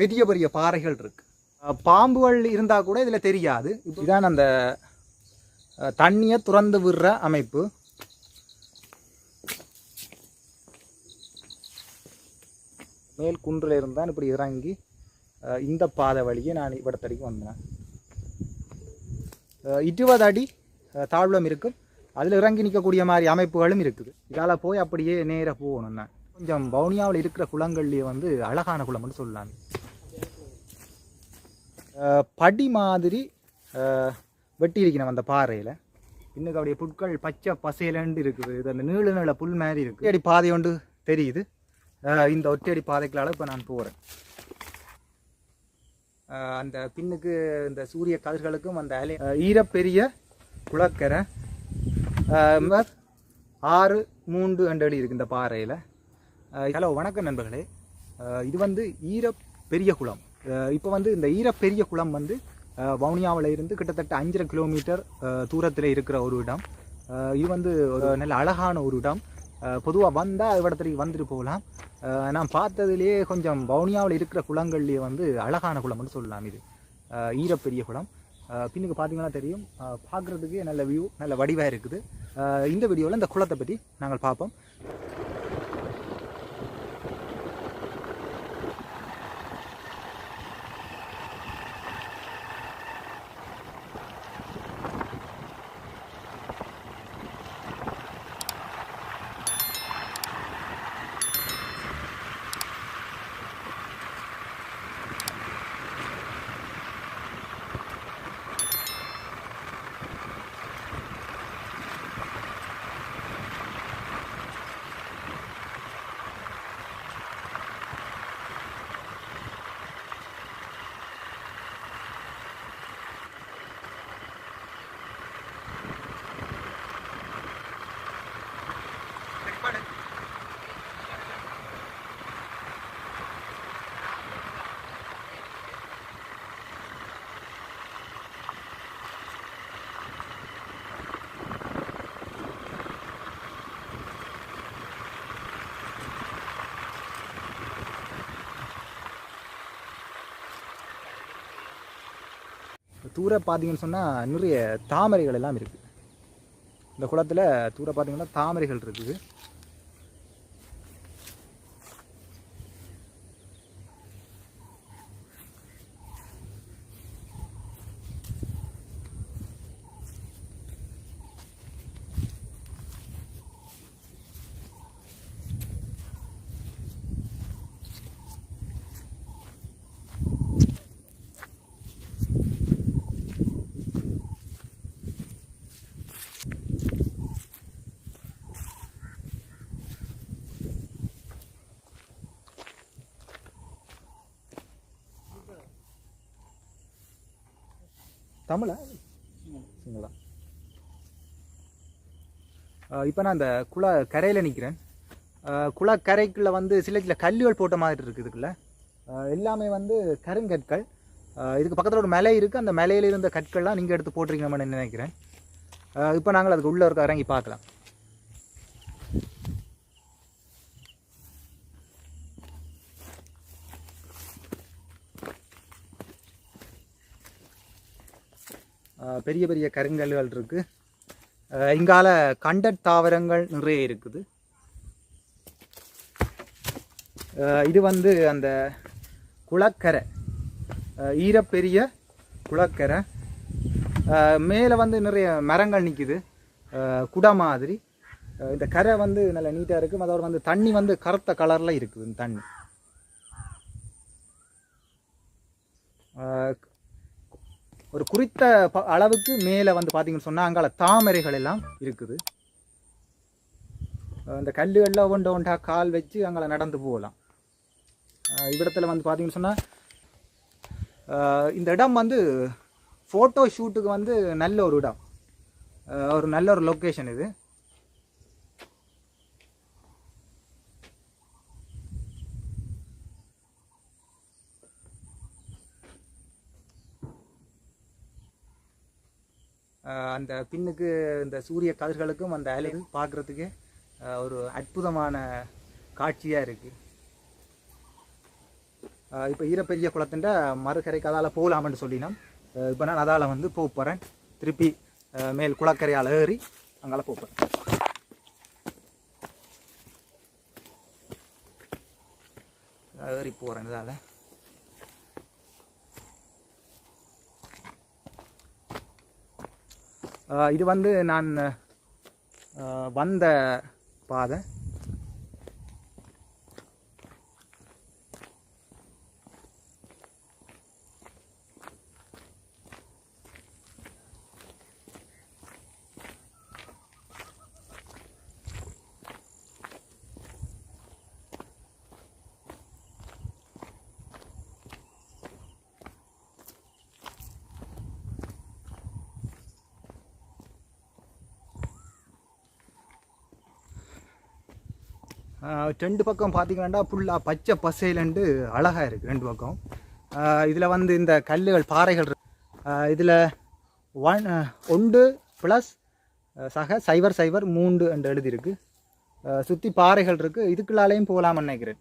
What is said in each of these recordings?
பெரிய பெரிய பாறைகள் இருக்கு. பாம்புகள் இருந்தால் கூட இதில் தெரியாது. இதுதான் அந்த தண்ணியை துறந்து விடுற அமைப்பு. மேல் குன்றில் இருந்தால் இப்படி இறங்கி இந்த பாதை வழியே நான் இவ்வளத்தடிக்கு வந்தேன். இருபது அடி தாழ்வம் இருக்கும் அதில் இறங்கி நிற்கக்கூடிய மாதிரி அமைப்புகளும் இருக்குது. இதால் போய் அப்படியே நேராக போகணும் நான். கொஞ்சம் வவுனியாவில் இருக்கிற குளங்கள்லேயே வந்து அழகான குளம்னு சொல்லலாம். படி மாதிரி வெட்டியிருக்கணும் அந்த பாறையில். இன்னும் அப்படியே புட்கள் பச்சை பசையிலண்டு இருக்குது. இது அந்த நீள நீள புல் மாதிரி இருக்குது அடி பாதை ஒன்று தெரியுது. இந்த ஒற்றையடி பாதைகளால் இப்போ நான் போகிறேன் அந்த பின்னுக்கு இந்த சூரிய கதிர்களுக்கும் அந்த அலை ஈரப்பெரிய குளக்கரை ஆறு மூன்று அண்டடி இருக்குது இந்த பாறையில். ஹலோ வணக்கம் நண்பர்களே. இது வந்து ஈர பெரிய குளம். இப்போ வந்து இந்த ஈரப்பெரிய குளம் வந்து வவுனியாவில் இருந்து கிட்டத்தட்ட அஞ்சரை கிலோமீட்டர் தூரத்தில் இருக்கிற ஒரு இடம். இது வந்து ஒரு நல்ல அழகான ஒரு இடம். பொதுவாக வந்தால் இடத்துக்கு வந்துட்டு போகலாம். நான் பார்த்ததுலேயே கொஞ்சம் வவுனியாவில் இருக்கிற குளங்கள்லேயே வந்து அழகான குளம்னு சொல்லலாம் இது. ஈரப்பெரிய குளம். பின்னுக்கு பார்த்தீங்கன்னா தெரியும். பார்க்குறதுக்கு நல்ல வியூ நல்ல வடிவாக இருக்குது. இந்த வீடியோவில் இந்த குளத்தை பற்றி நாங்கள் பார்ப்போம். தூர பார்த்தீங்கன்னு சொன்னால் நிறைய தாமரைகள் எல்லாம் இருக்குது இந்த குளத்தில் தூர பார்த்தீங்கன்னா தாமரைகள் இருக்குது. தமிழா? சிங்களா. இப்போ நான் அந்த குள கரையில் நிற்கிறேன் குளக்கரைக்குள்ளே வந்து சில சில கல்லுகள் போட்ட மாதிரி இருக்குது எல்லாமே வந்து கருங்கற்கள். இதுக்கு பக்கத்தில் ஒரு மலை இருக்குது அந்த மலையில் இருந்த கற்கள்லாம் நீங்கள் எடுத்து போட்டிருக்கீங்கன்னு நினைக்கிறேன். இப்போ நாங்கள் அதுக்கு உள்ளே இருக்க இறங்கி பார்க்கலாம். பெரிய பெரிய கருங்கல்கள் இருக்குது இங்கால கண்டட் தாவரங்கள் நிறைய இருக்குது. இது வந்து அந்த குளக்கரை. ஈரப்பெரிய குளக்கரை. மேலே வந்து நிறைய மரங்கள் நிற்கிது குடை மாதிரி. இந்த கரை வந்து நல்ல நீட்டாக இருக்குது அதோட வந்து தண்ணி வந்து கருத்த கலரில் இருக்குது இந்த தண்ணி. ஒரு குறித்த ப- அளவுக்கு மேலே வந்து பார்த்தீங்கன்னு சொன்னால் அங்கால தாமரைகள் எல்லாம் இருக்குது. அந்த இந்த கல்லுகளில் ஒன்று ஒன்றா கால் வச்சு அங்கே நடந்து போகலாம். அஹ் வந்து பார்த்தீங்கன்னு சொன்னால் இந்த இடம் வந்து ஃபோட்டோ ஷூட்டுக்கு வந்து நல்ல ஒரு இடம். ஒரு நல்ல ஒரு லொக்கேஷன் இது. அந்த பின்னுக்கு இந்த சூரிய கதிர்களுக்கும் அந்த அலைகள் பார்க்குறதுக்கு ஒரு அற்புதமான காட்சியாக இருக்குது இப்போ ஈரப்பெரிய குளத்துண்ட மறுகரைக்கு அதால் போகலாமன்னு சொல்லினோம். இப்போ நான் அதால் வந்து போக போகிறேன் திருப்பி மேல் குளக்கரையால் ஏறி அங்கால போக போகிறேன் ஏறி போகிறேன் இதால். இது வந்து நான் வந்த பாதை. ரெண்டு பக்கம் பார்த்தீங்கன்னா ஃபுல்லாக பச்சை பசையிலண்டு அழகாக இருக்குது ரெண்டு பக்கம். இதில் வந்து இந்த கல்லுகள் பாறைகள் இதில் ஒன் ஒன்று ப்ளஸ் சக சைவர் சைவர் மூன்று என்று எழுதியிருக்கு. சுற்றி பாறைகள் இருக்குது இதுக்குள்ளாலேயும் போகலாம்னு நினைக்கிறேன்.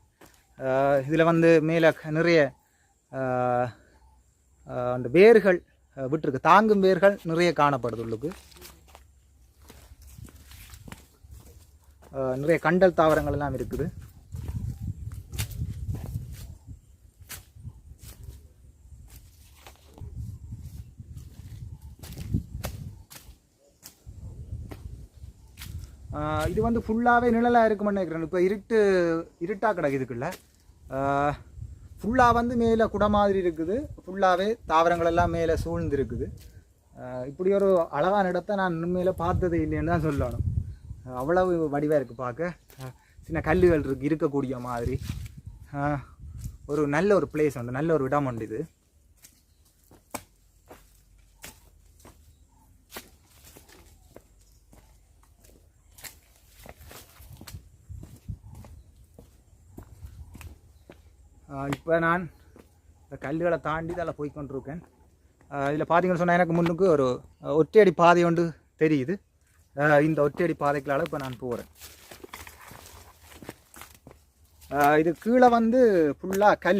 இதில் வந்து மேலே நிறைய அந்த வேர்கள் விட்டுருக்கு விட்டிருக்கு. தாங்கும் வேர்கள் நிறைய காணப்படுது உள்ளுக்கு. நிறைய கண்டல் தாவரங்கள் எல்லாம் இருக்குது. இது வந்து ஃபுல்லாகவே நிழலாக இருக்குமென்னு நினைக்கிறேன் இப்போ இருட்டு இருட்டாக கிடக்குதுக்குள்ள ஃபுல்லாக வந்து மேலே குடை மாதிரி இருக்குது. ஃபுல்லாகவே தாவரங்கள் எல்லாம் மேலே சூழ்ந்து இருக்குது இப்படி ஒரு அழகான இடத்த நான் உண்மையில் பார்த்ததே இல்லைன்னு தான் சொல்லணும். அவ்வளவு வடிவாக இருக்குது பார்க்க சின்ன கல்லுகள் இருக்கு இருக்கக்கூடிய மாதிரி. ஒரு நல்ல ஒரு பிளேஸ் உண்டு நல்ல ஒரு இடம் உண்டு இது. இப்போ நான் இந்த கல்லுகளை தாண்டி இதில் போய்கொண்டிருக்கேன் இதில் பார்த்தீங்கன்னு சொன்னால் எனக்கு முன்னுக்கு ஒரு ஒற்றையடி பாதை ஒன்று தெரியுது. இந்த ஒற்றையடி பாதைகளால் இப்போ நான் போகிறேன் இது கீழே வந்து ஃபுல்லாக கல்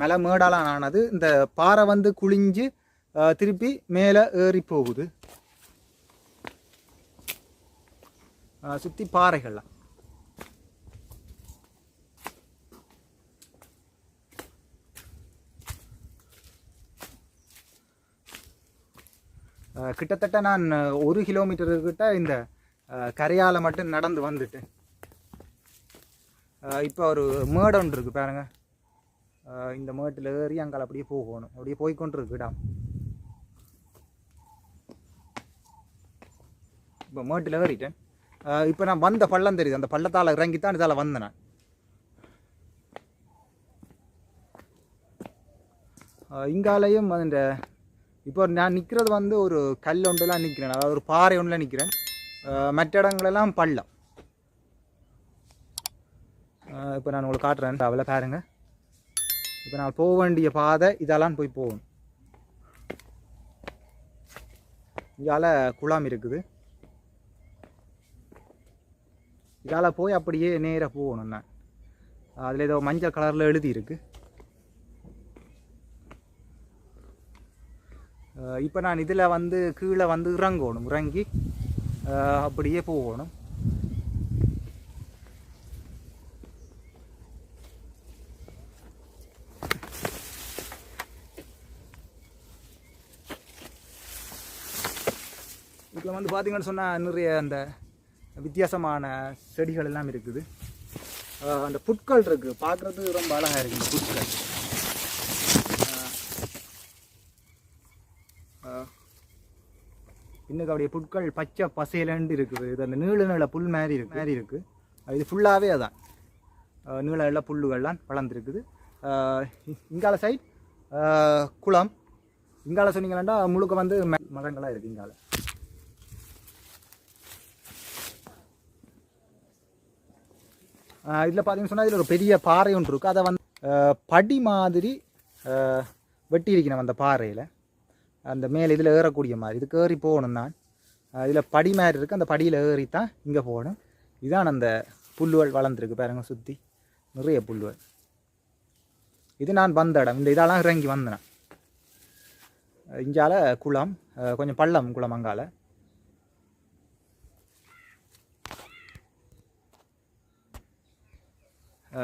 மலை மேடாலாம் ஆனது. இந்த பாறை வந்து குழிஞ்சு திருப்பி மேலே ஏறி போகுது. சுற்றி பாறைகள்லாம். கிட்டத்தட்ட நான் ஒரு கிலோமீட்டர் கிட்ட இந்த கரையால் மட்டும் நடந்து வந்துட்டேன். இப்போ ஒரு மேடு ஒன்று இருக்குது பாருங்க. இந்த மேட்டில் ஏறி அங்கே அப்படியே போகணும். அப்படியே போய்க்கொண்டிருக்கு இப்போ மேட்டில் ஏறிட்டேன். இப்போ நான் வந்த பள்ளம் தெரியுது. அந்த பள்ளத்தால் இறங்கி தான் இதால் வந்தேன் நான். இங்காலையும் அந்த இப்போ நான் நிற்கிறது வந்து ஒரு கல் ஒன்றுலாம் நிற்கிறேன். அதாவது ஒரு பாறை ஒன்றில் நிற்கிறேன். மற்ற இடங்களெல்லாம் பள்ளம். இப்போ நான் உங்களுக்கு காட்டுறேன். அவளை பாருங்க. இப்போ நான் போக வேண்டிய பாதை இதெல்லாம் போய் போகணும். இதால் குளம் இருக்குது. இதால் போய் அப்படியே நேராக போகணும் நான். அதில் ஏதோ மஞ்சள் கலரில் எழுதி இப்போ நான் இதில் வந்து கீழே வந்து இறங்கணும் இறங்கி அப்படியே போகணும். இதில் வந்து பார்த்தீங்கன்னு சொன்னால் நிறைய அந்த வித்தியாசமான செடிகள் எல்லாம் இருக்குது. அந்த புட்கள் இருக்குது பார்க்குறது ரொம்ப அழகாக இருக்குது இந்த புட்கள். இன்னுக்கு அப்படியே புட்கள் பச்சை பசையிலண்டு இருக்குது. இது அந்த நீள நீள புல் மாதிரி இருக்கு. மாதிரி இருக்குது இது ஃபுல்லாகவே அதான். நீள நீள புல்லுகள்லாம் வளர்ந்துருக்குது. இங்கால சைட் குளம். இங்கால சொன்னீங்கன்னா முழுக்க வந்து மரங்களாக இருக்குது இங்கால. இதில் பார்த்தீங்கன்னு சொன்னால் இதில் ஒரு பெரிய பாறை ஒன்று இருக்குது அதை வந்து படி மாதிரி அஹ், வெட்டி இருக்கணும் அந்த பாறையில். அந்த மேலே இதில் ஏறக்கூடிய மாதிரி இதுக்கு ஏறி போகணும் நான். இதில் படி மாதிரி இருக்குது அந்த படியில் ஏறி தான் இங்கே போகணும். இதான் அந்த புல்லுவல் வளர்ந்துருக்கு பாருங்க சுற்றி நிறைய புல்லுவல். இது நான் வந்த இடம். இந்த இதெல்லாம் இறங்கி வந்தேன். இங்கால குளம் கொஞ்சம் பள்ளம் குளம் அங்கால.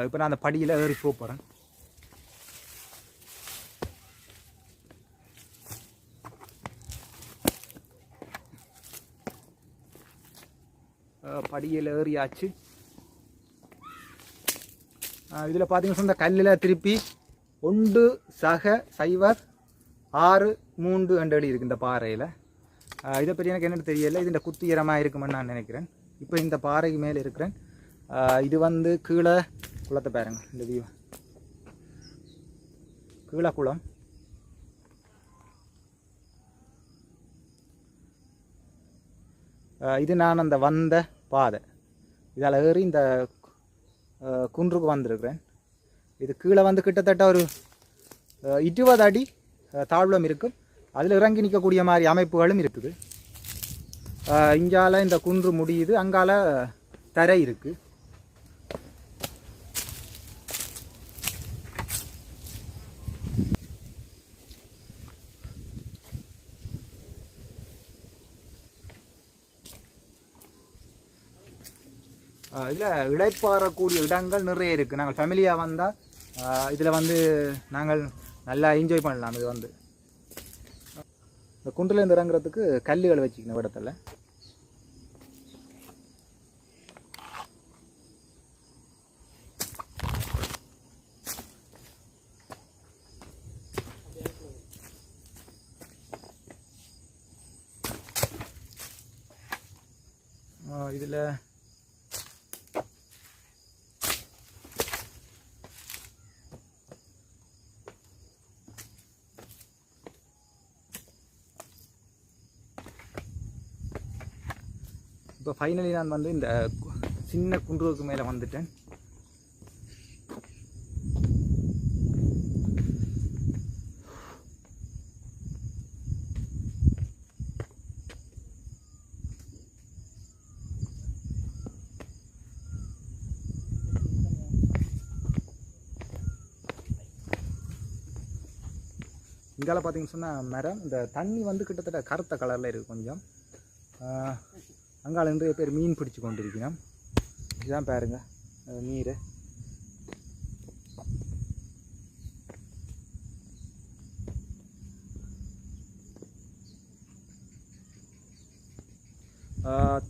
இப்போ நான் அந்த படியில் ஏறி போக போகிறேன் படியில் ஏறியாச்சு. இதில் பார்த்தீங்கன்னா இந்த கல்லில் திருப்பி ஒன்று சக சைவர் ஆறு மூன்று என்று எழுதி இருக்கு இந்த பாறையில். இதை பற்றி எனக்கு என்னென்னு தெரியல. இது இந்த குத்துயரமாக இருக்குமென்னு நான் நினைக்கிறேன். இப்போ இந்த பாறைக்கு மேலே இருக்கிறேன். இது வந்து கீழே குளத்தை பாருங்க இந்த வியூ கீழே குளம். இது நான் அந்த வந்த பாதை. இதால் ஏறி இந்த குன்றுக்கு வந்திருக்கிறேன். இது கீழே வந்து கிட்டத்தட்ட ஒரு இருபது அடி தாழ்வம் இருக்கும். அதில் இறங்கி நிற்கக்கூடிய மாதிரி அமைப்புகளும் இருக்குது. இங்கால இந்த குன்று முடியுது. அங்கால தரை இருக்குது இதில் இளைப்பாறக்கூடிய இடங்கள் நிறைய இருக்குது நாங்கள் ஃபேமிலியாக வந்தால் இதில் வந்து நாங்கள் நல்லா என்ஜாய் பண்ணலாம் இது வந்து. இந்த குன்றுலேருந்து இறங்குறதுக்கு கல்லுகள் வச்சுக்கணும் இடத்துல. இதில் இப்போ ஃபைனலி நான் வந்து இந்த சின்ன குன்றுவுக்கு மேலே வந்துட்டேன். இங்கால பார்த்தீங்கன்னு சொன்னால் மரம் இந்த தண்ணி வந்து கிட்டத்தட்ட கருத்த கலரில் இருக்குது கொஞ்சம். அங்கால நிறைய பேர் மீன் பிடிச்சு கொண்டிருக்கிறோம் இதுதான் பாருங்கள் நீர்.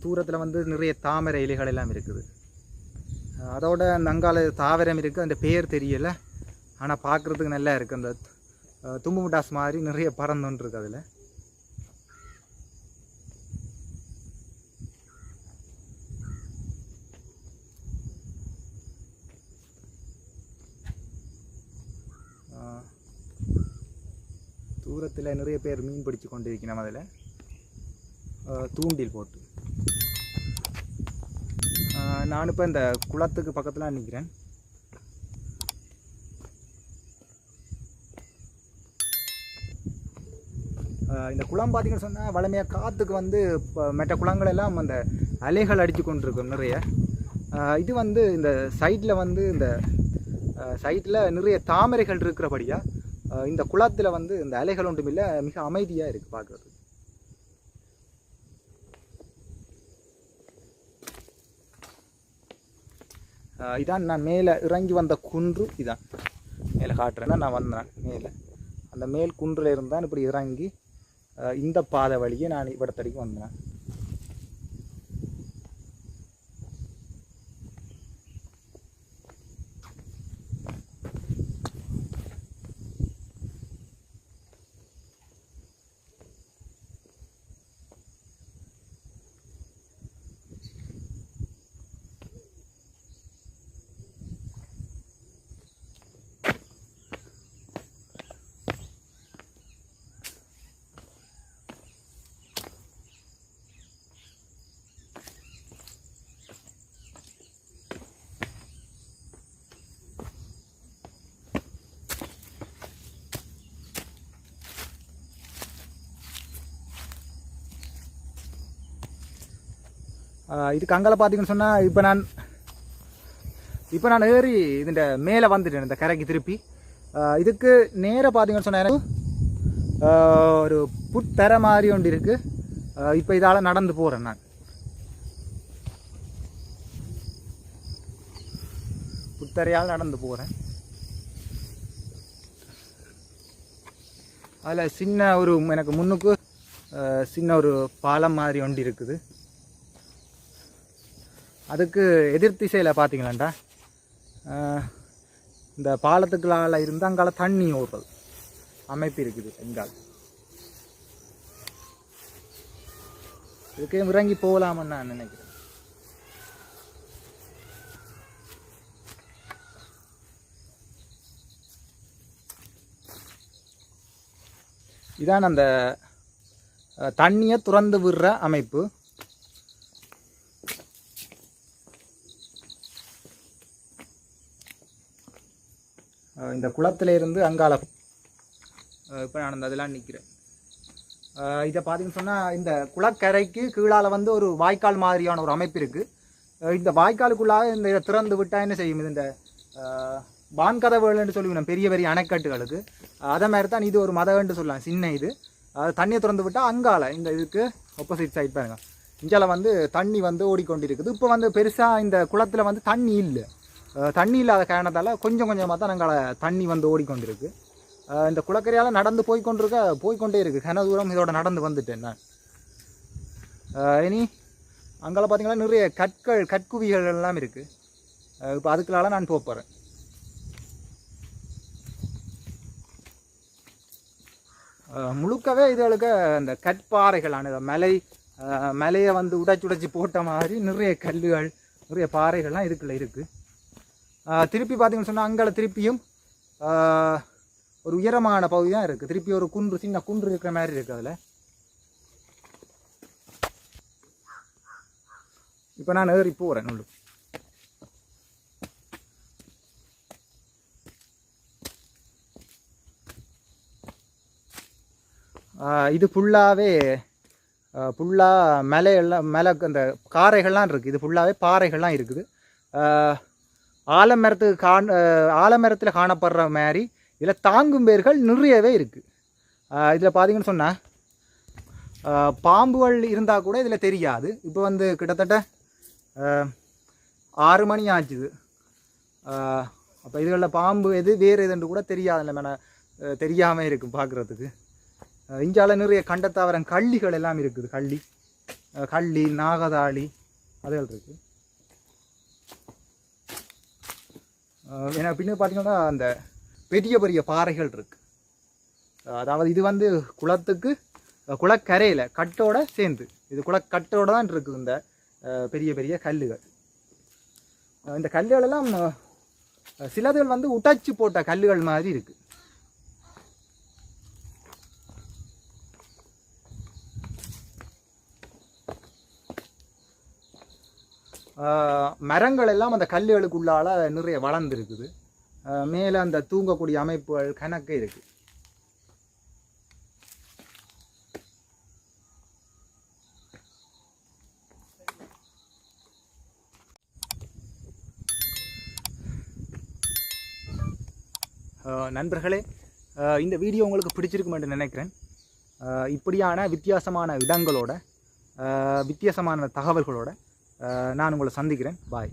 தூரத்தில் வந்து நிறைய தாமரை இலைகள் எல்லாம் இருக்குது. அதோட அந்த அங்கால தாவரம் இருக்குது அந்த பேர் தெரியலை. ஆனால் பார்க்குறதுக்கு நல்லா இருக்குது அந்த தும்பு முட்டாஸ் மாதிரி நிறைய பறந்துன்னு இருக்குது அதில். தூரத்தில் நிறைய பேர் மீன் பிடிச்சு கொண்டிருக்கணும் அதில் தூண்டில் போட்டு. நான் இப்போ இந்த குளத்துக்கு பக்கத்தில் நிற்கிறேன் இந்த குளம் பார்த்தீங்கன்னு சொன்னால் வளமையாக காற்றுக்கு வந்து இப்போ மற்ற குளங்கள் எல்லாம் அந்த அலைகள் அடித்து கொண்டிருக்கும் நிறைய. இது வந்து இந்த சைட்டில் வந்து இந்த சைட்டில் நிறைய தாமரைகள் இருக்கிறபடியாக இந்த குளத்தில் வந்து இந்த அலைகள் ஒன்றுமில்லை மிக அமைதியாக இருக்குது பார்க்குறது இதான் நான் மேலே இறங்கி வந்த குன்று இதான். மேலே காட்டுறேன்னா நான் வந்தேன் மேலே. அந்த மேல் குன்றில் இருந்தான் இப்படி இறங்கி இந்த பாதை வழியே நான் இவ்விடத்தடிக்கு வந்தேன். இதுக்கு அங்கே பார்த்தீங்கன்னு சொன்னால் இப்போ நான் இப்போ நான் ஏறி இதுண்ட மேலே வந்துட்டேன் இந்த கரைக்கு திருப்பி. இதுக்கு நேராக பார்த்தீங்கன்னு சொன்னால் எனக்கு ஒரு புத்தர மாதிரி ஒன்று இருக்குது இப்போ இதால் நடந்து போகிறேன் நான். புத்தரையால் நடந்து போகிறேன் அதில் சின்ன ஒரு எனக்கு முன்னுக்கு சின்ன ஒரு பாலம் மாதிரி ஒன்று இருக்குது. அதுக்கு எதிர் திசையில் பார்த்தீங்களாண்டா இந்த பாலத்துக்களால் இருந்து அங்கால தண்ணி ஓடுறது அமைப்பு இருக்குது எங்கால் இதுக்கே இறங்கி போகலாமன்னு நான் நினைக்கிறேன். இதான் அந்த தண்ணியை துறந்து விடுற அமைப்பு. இந்த குளத்துல இருந்து அங்கால இப்போ நான் அந்த அதெல்லாம் நிற்கிறேன் இதை பார்த்தீங்கன்னு சொன்னால் இந்த குளக்கரைக்கு கீழால் வந்து ஒரு வாய்க்கால் மாதிரியான ஒரு அமைப்பு இருக்குது இந்த வாய்க்காலுக்குள்ளாக இந்த இதை திறந்து விட்டால் என்ன செய்யும்? இது இந்த அஹ், வான்கதவுகள்னு சொல்லுவோம் பெரிய பெரிய அணைக்கட்டுகளுக்கு. அதே மாதிரி தான் இது ஒரு மதகன்று சொல்லலாம் சின்ன இது. அது தண்ணியை திறந்து விட்டால் அங்கால இந்த இதுக்கு ஆப்போசிட் சைட் பாருங்க. இங்கால வந்து தண்ணி வந்து ஓடிக்கொண்டிருக்குது. இப்போ வந்து பெருசாக இந்த குளத்தில் வந்து தண்ணி இல்லை. தண்ணி இல்லாத காரணத்தால் கொஞ்சம் கொஞ்சமாக தான் நாங்கள் தண்ணி வந்து ஓடிக்கொண்டிருக்கு. இந்த குளக்கரையால் நடந்து போய்கொண்டிருக்க போய்கொண்டே போய்க்கொண்டே இருக்குது கன தூரம் இதோட நடந்து வந்துட்டேன் நான். இனி அங்கே பார்த்தீங்கன்னா நிறைய கற்கள் கற்குவிகள் எல்லாம் இருக்குது இப்போ அதுக்குள்ளால நான் போகிறேன் முழுக்கவே இதுகளுக்கு அந்த கற்பாறைகளான மலை மலையை வந்து உடைச்சு உடைச்சு போட்ட மாதிரி நிறைய கல்லுகள் நிறைய பாறைகள்லாம் இதுக்குள்ளே இருக்குது திருப்பி பார்த்தீங்கன்னு சொன்னால் அங்கே திருப்பியும் ஒரு உயரமான பகுதி தான் இருக்குது திருப்பி ஒரு குன்று சின்ன குன்று இருக்கிற மாதிரி இருக்குது அதில். இப்போ நான் ஏறி போகிறேன் உள்ளு இது ஃபுல்லாகவே ஃபுல்லாக மலை எல்லாம் அந்த காரைகள்லாம் இருக்குது இது ஃபுல்லாகவே பாறைகள்லாம் இருக்குது. ஆலமரத்துக்கு காண் ஆலமரத்தில் காணப்படுற மாதிரி இதில் தாங்கும் வேர்கள் நிறையவே இருக்குது இதில் பார்த்தீங்கன்னு சொன்னால் பாம்புகள் இருந்தால் கூட இதில் தெரியாது. இப்போ வந்து கிட்டத்தட்ட ஆறு மணி ஆச்சுது. அப்போ இதுகளில் பாம்பு எது வேறு எதுன்னு கூட தெரியாது. நம்ம தெரியாமல் இருக்கும் பார்க்குறதுக்கு இஞ்சால நிறைய கண்டத்தாவரம் கள்ளிகள் எல்லாம் இருக்குது. கள்ளி கள்ளி நாகதாளி அதுகள் இருக்குது ஏன்னா பின்ன பார்த்தீங்கன்னா அந்த பெரிய பெரிய பாறைகள் இருக்குது அதாவது இது வந்து குளத்துக்கு குளக்கரையில் கட்டோட சேர்ந்து இது குளக்கட்டோட தான் இருக்குது இந்த பெரிய பெரிய கல்லுகள். இந்த கல்லுகளெல்லாம் சிலதுகள் வந்து உடைச்சு போட்ட கல்லுகள் மாதிரி இருக்குது மரங்கள் எல்லாம் அந்த கல்லுகளுக்குள்ளால நிறைய வளர்ந்துருக்குது. மேலே அந்த தூங்கக்கூடிய அமைப்புகள் கணக்கே இருக்குது நண்பர்களே இந்த வீடியோ உங்களுக்கு பிடிச்சிருக்கும் என்று நினைக்கிறேன். இப்படியான வித்தியாசமான இடங்களோட வித்தியாசமான தகவல்களோட நான் உங்களை சந்திக்கிறேன். பாய்